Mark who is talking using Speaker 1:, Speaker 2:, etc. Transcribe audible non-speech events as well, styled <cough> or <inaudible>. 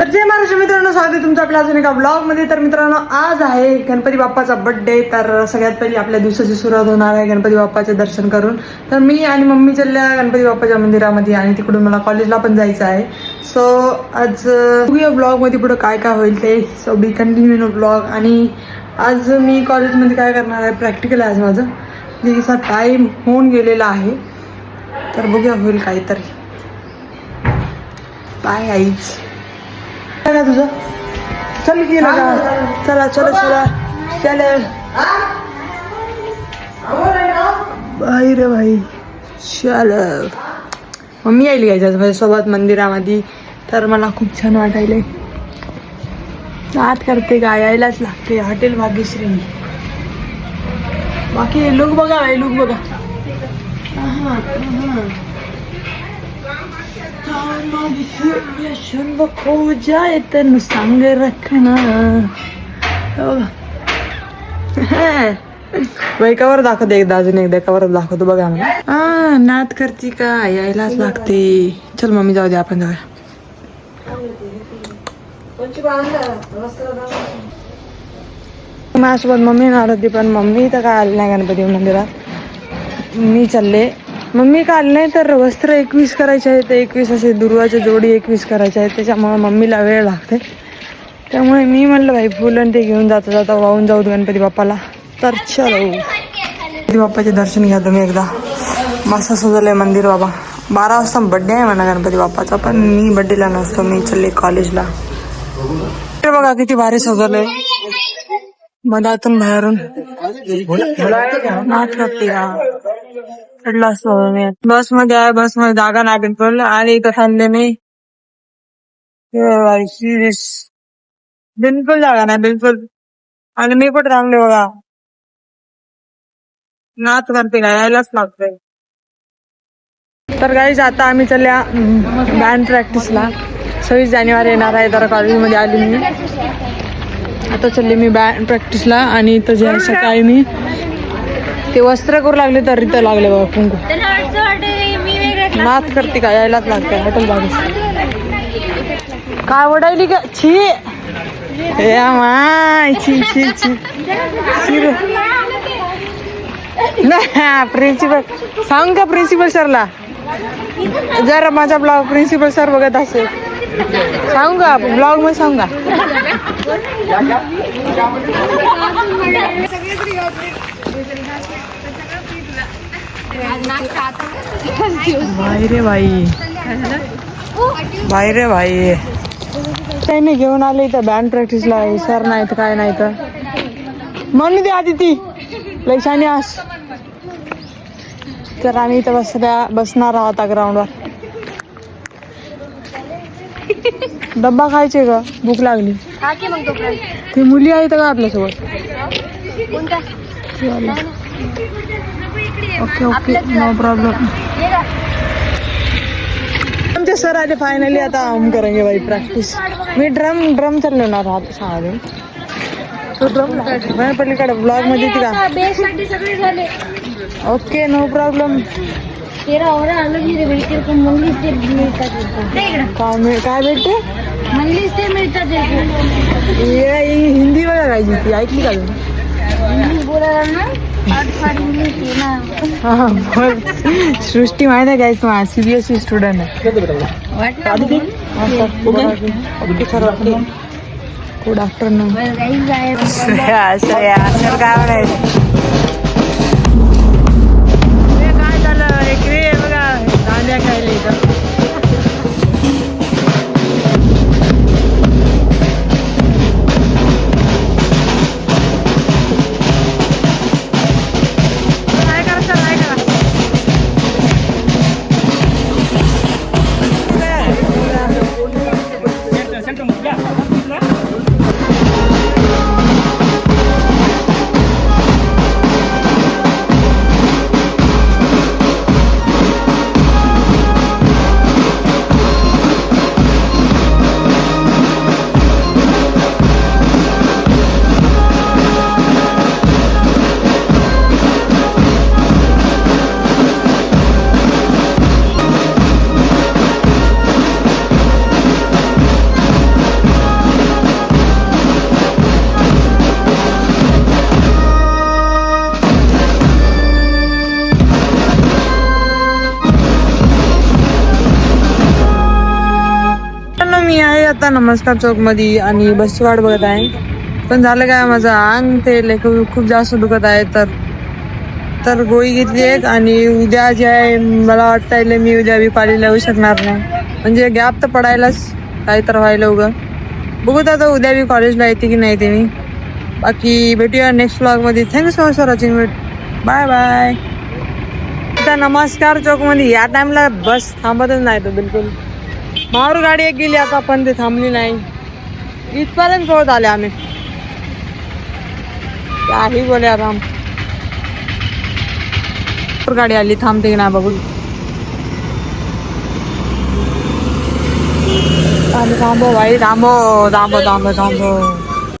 Speaker 1: तर जय महाराष्ट्र मित्रांनो स्वागत आहे तुमचं आपल्या अजून एका ब्लॉगमध्ये तर मित्रांनो आज आहे गणपती बाप्पाचा बर्थडे तर सगळ्यात पहिली आपल्या दिवसाची सुरुवात होणार आहे गणपती बाप्पाचे दर्शन करून. तर मी आणि मम्मी चालल्या गणपती बाप्पाच्या मंदिरामध्ये आणि तिकडून मला कॉलेजला पण जायचं आहे. सो आज ब्लॉगमध्ये पुढे काय काय होईल ते. सो बी कंटिन्यू ब्लॉग आणि आज मी कॉलेजमध्ये काय करणार आहे प्रॅक्टिकल आहे आज माझं. जे टाईम होऊन गेलेला आहे. तर बघूया होईल काहीतरी. बाय आईच काय तुझं? चल की ना का चला चला चला. चल. बाई रे भाई चल. मम्मी यायली घ्यायच्या माझ्यासोबत मंदिरामध्ये? तर मला खूप छान वाटायले आत करते का? यायलाच लागते. हॉटेल भाग्यश्री. बाकी लुक बघा भाई लुक बघा. यशवंत खो जाए तन संग रखना. बाई कवर दाखवते एकदा अजून एकदा कवर दाखवतो बघा मला हा नात करती का? यायलाच लागते. चल मम्मी जाऊ दे आपण जाऊया. माझ्यासोबत मम्मी होती पण मम्मी तर काय आली नाही गणपती मंदिरात. मी चालले. मम्मी काल नाही तर वस्त्र एकवीस करायचे आहेत. एकवीस असे दुर्वाच्या जोडी एकवीस करायच्या आहेत. त्याच्यामुळे मम्मीला वेळ लागते. त्यामुळे मी म्हणलं भाई फुलं ते घेऊन जाता जाता वाहून जाऊ गणपती बाप्पाला. तर चलो. गणपती बाप्पाचे दर्शन घ्या तुम्ही एकदा. मस्त सजवलंय मंदिर बाबा. बारा वाजता बड्डे आहे म्हणा गणपती बाप्पाचा पण मी बड्डेला नसतो. मी चलले कॉलेजला बघा किती भारी सजवलंय. मधातून बाहेरून. नाच करते का बसमध्ये आहे बसमध्ये जागा नाही बिलकुल. आणि इथं थांबले मी बिलकुल जागा नाही बिलकुल. आणि मी पण थांबले बघा? नाच करते का? यायलाच लागतंय. तर गाईज आता आम्ही चालल्या बँड प्रॅक्टिसला सव्वीस जानेवारी येणार आहे तर कॉलेजमध्ये आली मी. आता चालली मी बँड प्रॅक्टिसला आणि इथं जे सकाळी मी. ते वस्त्र करू लागले तर इथं लागले बघा कुंकू. नाच करते का? यायलाच लागते हॉटेल बागेस काय ओढायली का छी. ए माय छी. नाही प्रिन्सिपल सांग का प्रिन्सिपल सरला जर माझा ब्लॉग प्रिन्सिपल सर बघत असेल. सांगू का? ब्लॉगमध्ये सांगू <laughs> बाई रे बाई. काही नाही घेऊन आले इथं बँड प्रॅक्टिसला सर नाही तर काय नाही तर म्हणून दे आधी ती लैशानी आस तर आम्ही इथं बसल्या बसणार आहोत ग्राउंडवर डब्बा खायचे का? भूक लागली. ती मुली आहेत का आपल्यासोबत? Okay okay no. प्रॉब्लेम आमचे सर आले फायनली आता हम करेंगे भाई प्रॅक्टिस मी ड्रम ड्रम चालवणार आहात सहा तो ड्रम पलीकडे
Speaker 2: ब्लॉगमध्ये झाले.
Speaker 1: Okay no problem. काय भेटते?
Speaker 2: मंगलीच ते मिळतात
Speaker 1: हिंदी बघा काय ती ऐकली का तुम्ही?
Speaker 2: बोलायला ना? फार इंग्लिश आहे ना
Speaker 1: हा बोल सृष्टी माहिती आहे काय तुम्हाला सीबीएसई स्टुडंट आहे
Speaker 2: वाटलं
Speaker 1: गुड आफ्टरनून
Speaker 2: बरं, काही जाय
Speaker 1: सर काय म्हणायचं नमस्कार चौकमध्ये आणि बसची वाट बघत आहे. पण झालं काय माझं? अंग ते लेखक खूप जास्त दुखत आहे. तर तर गोळी घेतली एक आणि उद्या जे आहे मला वाटतं मी उद्या बी पाळीला येऊ शकणार नाही. म्हणजे गॅप तर पडायलाच काही तर व्हायला उगं. बघू आता उद्या बी कॉलेजला येते की नाही ते मी. बाकी भेटूया नेक्स्ट ब्लॉगमध्ये. Thank you so much for watching bye bye आता नमस्कार चौकमध्ये या टाइमला बस थांबतच नाही तो बिलकुल. मारू गाडी एक गेली आता पण ते थांबली नाही. इथपर्यंत पोहोच आले आम्ही. काही बोले आता गाडी आली थांबते की नाही बघू थांबो भाई थांबो थांबो थांबो थांबो.